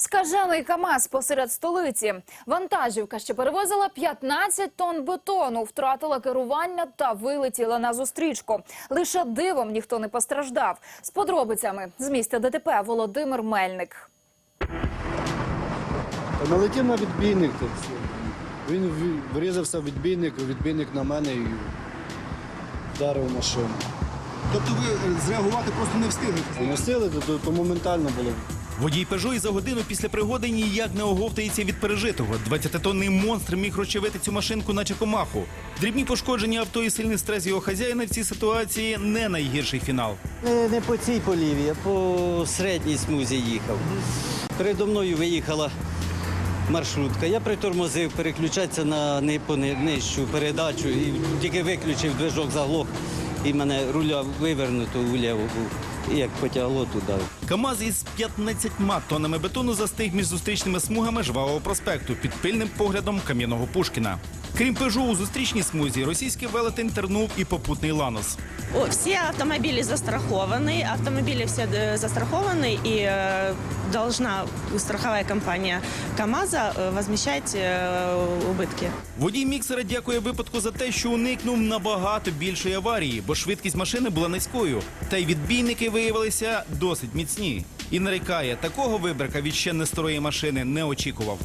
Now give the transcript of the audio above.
Скажений КАМАЗ посеред столиці. Вантажівка, що перевозила 15 тонн бетону, втратила керування та вилетіла на зустрічку. Лише дивом ніхто не постраждав. З подробицями з місця ДТП Володимир Мельник. Налетів на відбійник. Тут. Він ві- врізався в відбійник, відбійник на мене і вдарив машину. Тобто ви е, зреагувати просто не встигли. Не то, то, то моментально було. Водій Пежо і за годину після пригоди ніяк не оговтається від пережитого. 20-тонний монстр міг розчавити цю машинку, наче комаху. Дрібні пошкодження авто і сильний стрес його хазяїна в цій ситуації не найгірший фінал. Не, по цій поліві, а по середній смузі їхав. Передо мною виїхала маршрутка. Я притормозив переключатися на ни- нижчу передачу тільки виключив движок заглох і мене руля вивернуто вліво був І як потягло туди. КАМАЗ із 15 тоннами бетону застиг між зустрічними смугами жвавого проспекту під пильним поглядом кам'яного Пушкіна. Крім Пежо, у зустрічній смузі російський велетень тернув і попутний ланос. О, Все автомобили застрахованы, автомобили все э, застрахованы, и э, должна страховая компания КАМАЗа э, возмещать э, убытки. Водій міксера дякує випадку за те, що уникнув набагато більшої аварії, бо швидкість машини була низькою. Та й відбійники виявилися досить міцні. І нарікає, такого вибрика від ще не старої машини не очікував.